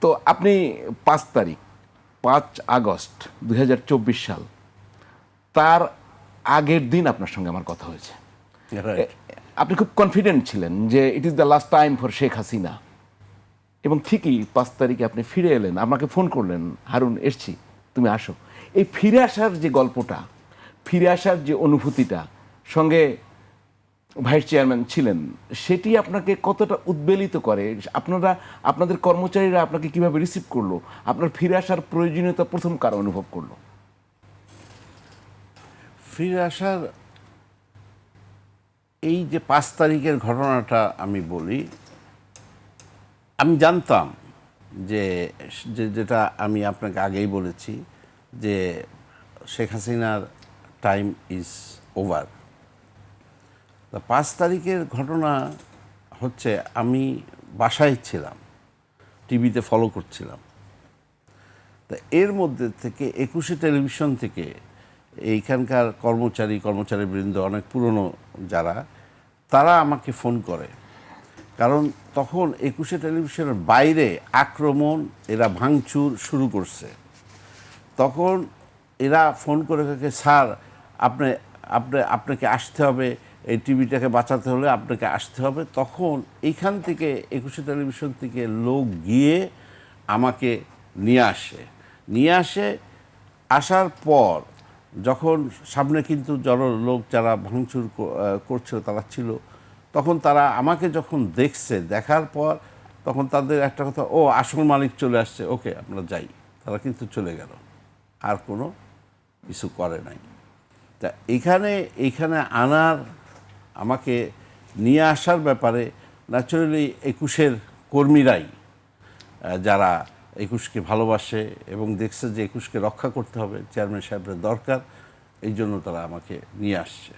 তো আপনি পাঁচ তারিখ পাঁচ আগস্ট দু হাজার চব্বিশ সাল তার আগের দিন আপনার সঙ্গে আমার কথা হয়েছে। আপনি খুব কনফিডেন্ট ছিলেন যে it is the last time for Sheikh Hasina এবং ঠিকই পাঁচ তারিখে আপনি ফিরে এলেন আমাকে ফোন করলেন হারুন এসছি তুমি আসো। এই ফিরে আসার যে গল্পটা ফিরে আসার যে অনুভূতিটা সঙ্গে ভাইস চেয়ারম্যান ছিলেন, সেটি আপনাকে কতটা উদ্বেলিত করে? আপনারা, আপনাদের কর্মচারীরা আপনাকে কীভাবে রিসিভ করল? আপনার ফিরে আসার প্রয়োজনীয়তা প্রথম কার অনুভব করল? ফিরে আসার এই যে পাঁচ তারিখের ঘটনাটা আমি বলি, আমি জানতাম যে যেটা আমি আপনাকে আগেই বলেছি যে শেখ হাসিনার টাইম ইজ ওভার পাঁচ তারিখের ঘটনা হচ্ছে আমি বাসায় ছিলাম, টিভিতে ফলো করছিলাম। তা এর মধ্যে থেকে একুশে টেলিভিশন থেকে এইখানকার কর্মচারী, কর্মচারীবৃন্দ, অনেক পুরনো যারা, তারা আমাকে ফোন করে। কারণ তখন একুশে টেলিভিশনের বাইরে আক্রমণ, এরা ভাঙচুর শুরু করছে। তখন এরা ফোন করে কাকে স্যার, আপনি আপনি, আপনাকে আসতে হবে এই টিভিটাকে বাঁচাতে হলে আপনাকে আসতে হবে। তখন এইখান থেকে একুশে টেলিভিশন থেকে লোক গিয়ে আমাকে নিয়ে আসে। নিয়ে আসে, আসার পর যখন সামনে কিন্তু জন লোক যারা ভাঙচুর করছিল তারা ছিল, তখন তারা আমাকে যখন দেখছে, দেখার পর তখন তাদের একটা কথা, ও, আসল মালিক চলে আসছে, ওকে, আমরা যাই। তারা কিন্তু চলে গেল। আর কোনো কিছু করে নাই। তা এখানে এইখানে আনার আমাকে নিয়ে আসার ব্যাপারে ন্যাচুরালি একুশের কর্মীরাই যারা একুশকে ভালোবাসে এবং দেখছে যে একুশকে রক্ষা করতে হবে চেয়ারম্যান সাহেবের দরকার, এই জন্য তারা আমাকে নিয়ে আসছে।